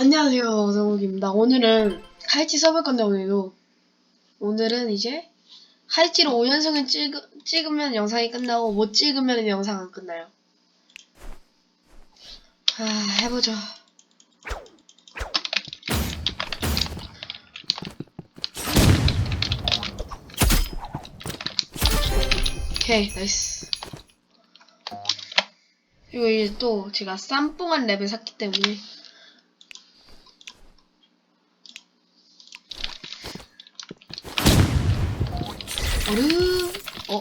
안녕하세요, 정욱입니다. 오늘은 하이치 써볼 건데, 오늘도. 오늘은 이제, 하이치로 5연승을 찍, 찍으면 영상이 끝나고, 못 찍으면 영상 안 끝나요. 아, 해보죠. 오케이, 나이스. 그리고 이제 또, 제가 쌈뽕한 랩을 샀기 때문에, 얼음 어.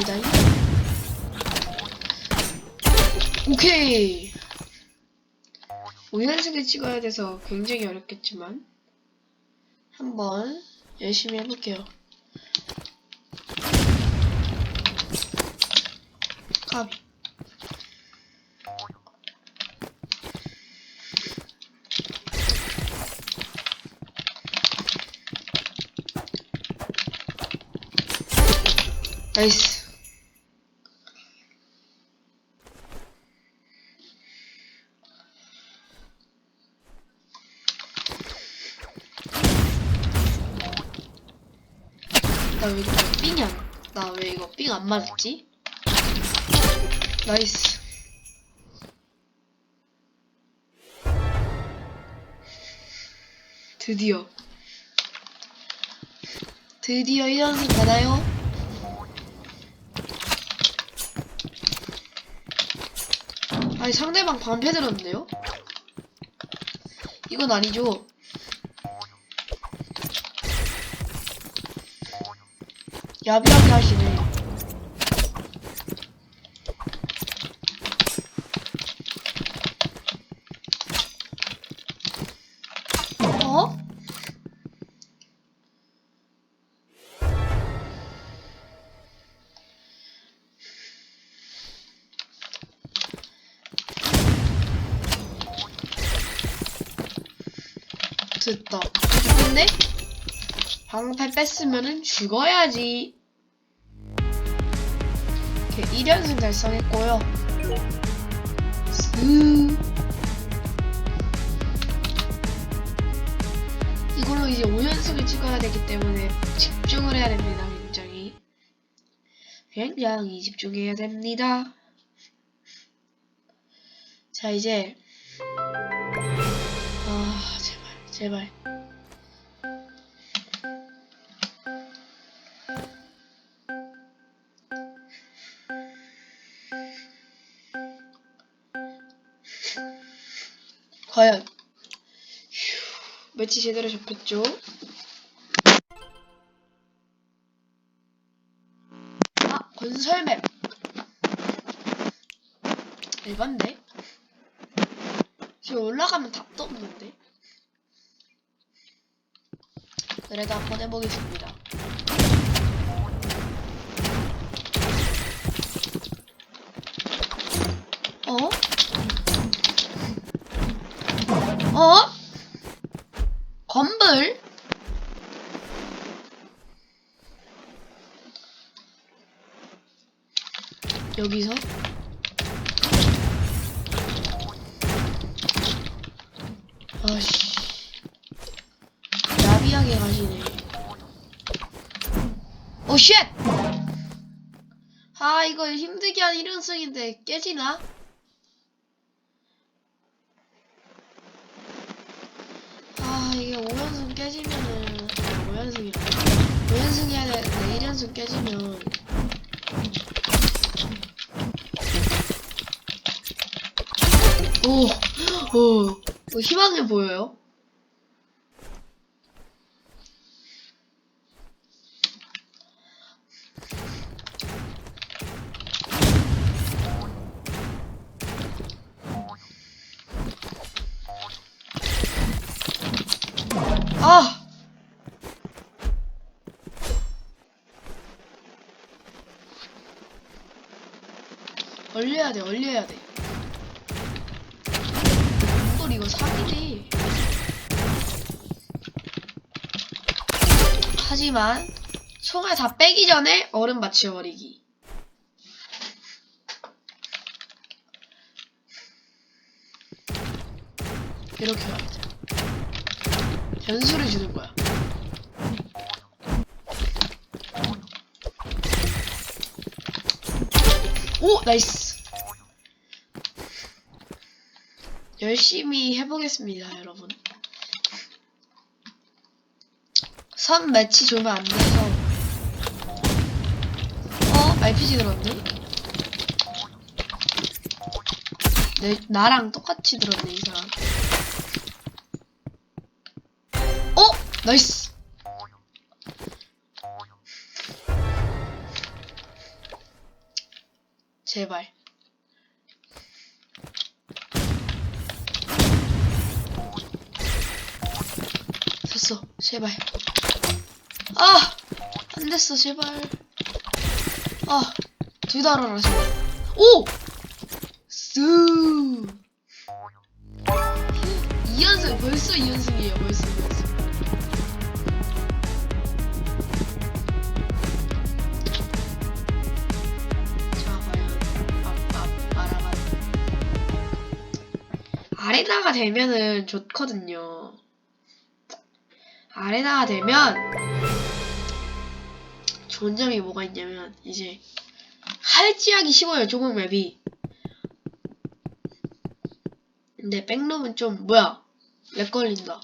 이다이? 오케이. 5연승을 찍어야 돼서 굉장히 어렵겠지만 한번 열심히 해볼게요. 까비 나이스. 나 왜 이거 삥이 안, 나왜 이거 삥 안 맞았지? 나이스. 드디어. 드디어 1연승 가나요? 아니 상대방 반패 들었는데요? 이건 아니죠. 야비하게 하시네. 방패 뺐으면은 죽어야지. 이렇게 1연승 달성했고요. 스 이걸로 이제 5연승을 찍어야 되기 때문에 집중을 해야 됩니다. 굉장히. 굉장히 집중해야 됩니다. 자, 이제 아, 제발, 제발. 과연 휴, 매치 제대로 접혔죠? 아, 건설맵. 일반데? 지금 올라가면 답도 없는데? 그래도 한번 해보겠습니다. 어? 어? 건물? 여기서? 아씨 야비하게 가시네 오 쉣! 아 이거 힘들게 한 1연승인데 깨지나? 깨지면 오, 오, 오 희망해 보여요? 얼려야 돼, 얼려야 돼. 목돌 이거 사기지. 하지만 소가 다 빼기 전에 얼음 받쳐버리기. 이렇게 말이죠. 변수를 주는 거야. 오! 나이스! 열심히 해보겠습니다, 여러분. 선 매치 주면 안 돼서. 어? RPG 들었네? 내, 나랑 똑같이 들었네, 이 사람. 어? 나이스! 제발. 됐어, 제발. 아! 안 됐어, 제발. 아, 둘다 알아라, 제발. 오! 스! 2연승, 벌써 2연승이에요, 벌써 2연승. 자, 과연, 아, 아. 아레나가 되면은 좋거든요. 아레나가 되면 좋은 점이 뭐가 있냐면 이제 할지하기 쉬워요 조금 맵이 근데 백룸은 좀 뭐야 렉 걸린다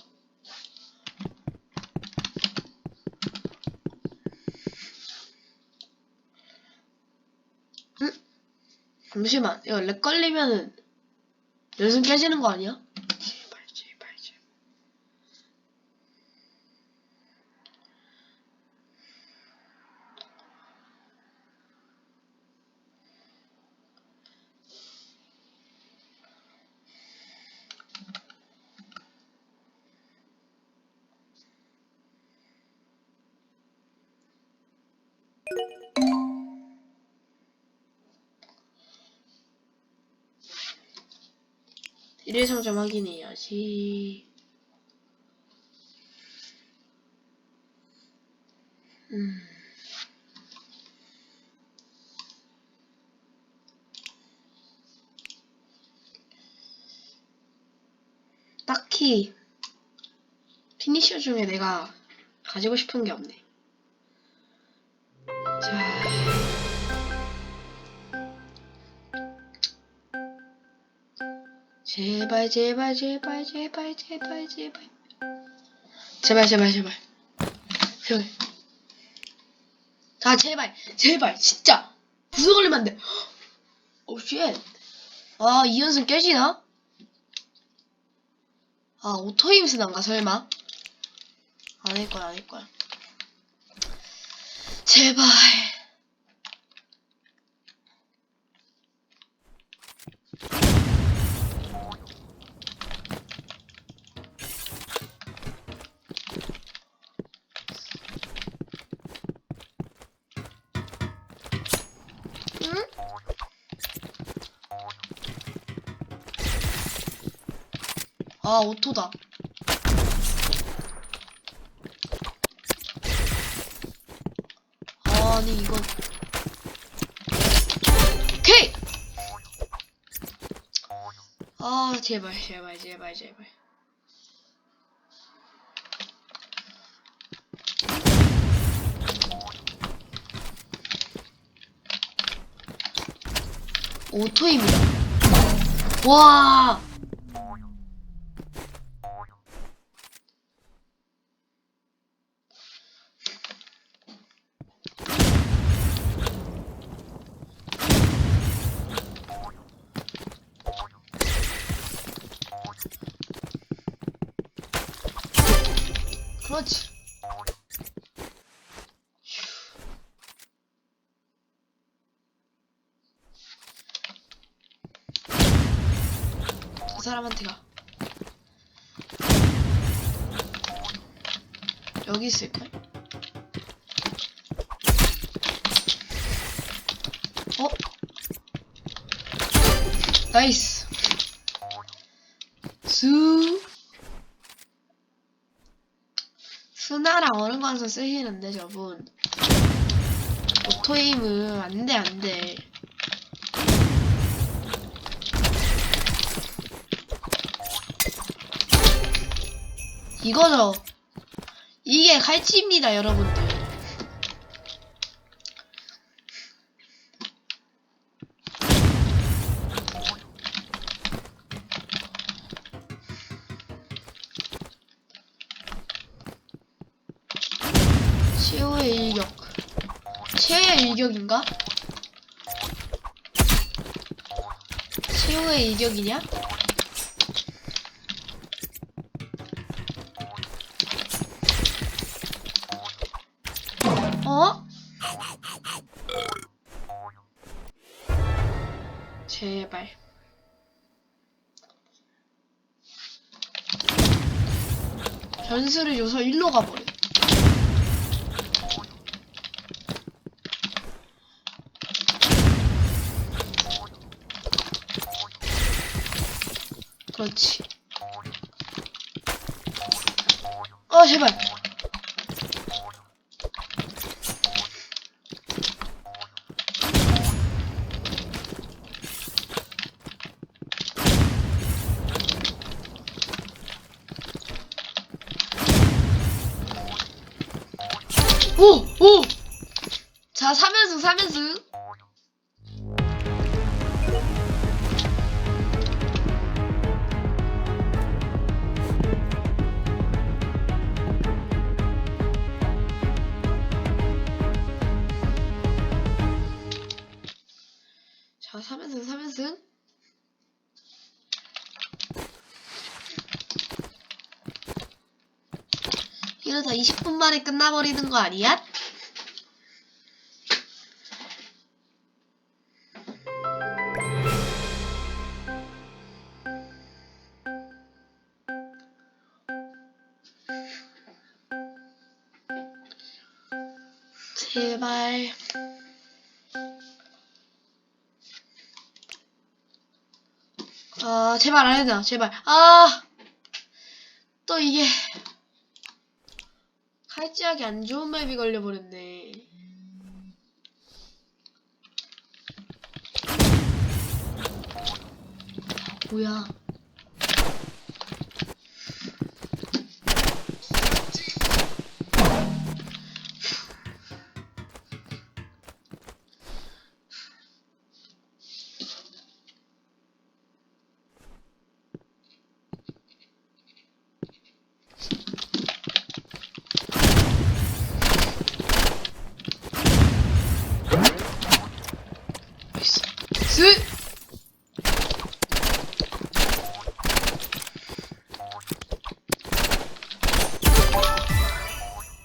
응? 잠시만 이거 렉 걸리면은 연승 깨지는 거 아니야? 일일 상점 확인해야지. 음. 딱히 피니셔 중에 내가 가지고 싶은 게 없네. 제발 제발 제발 제발 제발 제발. 제발 제발 제발. 제발 자 제발 제발 진짜. 무슨 걸리면 안돼. 오쉣. 아 2연승 깨지나? 아 오토임스 난가 설마? 아닐 거야 아닐 거야. 제발 아, 오토다. 아니, 이건. 오케이! 아, 제발, 제발, 제발, 제발. 오토입니다. 와! 그렇지. 저 사람한테 가. 여기 있을걸? 어? 나이스. 수. 얼음광선 쓰시는데 저분. 오토에임은 안 돼, 안 돼. 이거죠. 이게 칼치입니다, 여러분들. 일격인가? 최후의 일격이냐? 어? 제발. 변수를 줘서 일로 가버려. 그렇지. 어, 제발. 오! 오! 자, 3연승, 3연승. 3연승, 3연승. 이러다 20분 만에 끝나버리는 거 아니야? 제발. 아, 제발 안 해도 제발. 아! 또 이게. 칼찌하기 안 좋은 맵이 걸려버렸네. 뭐야.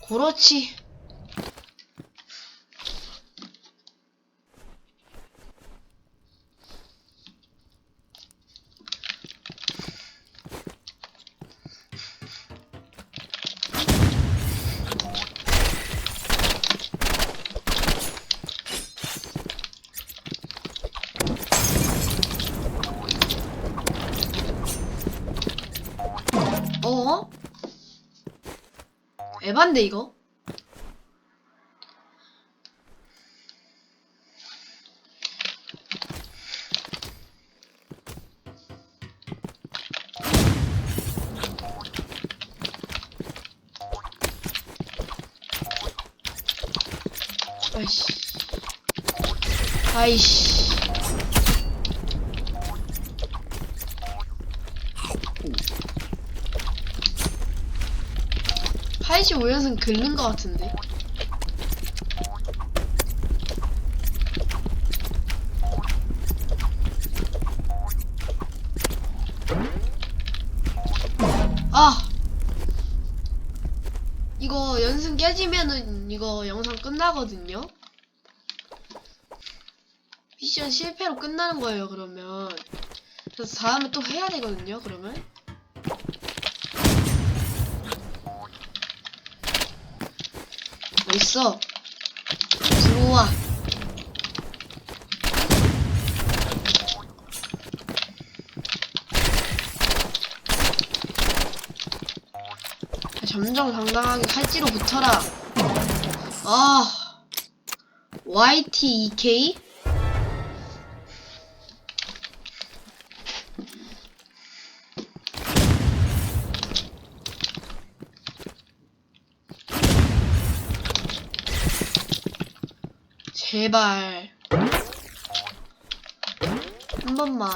그렇지. 에반데 이거? 아이씨 아이씨 파이시 5연승 긁는 것 같은데. 아! 이거 연승 깨지면은 이거 영상 끝나거든요? 미션 실패로 끝나는 거예요, 그러면. 그래서 다음에 또 해야 되거든요, 그러면. 어딨어? 들어와. 점정당당하게 칼찌로 붙어라. 아, YTEK? 제발. 한 번만.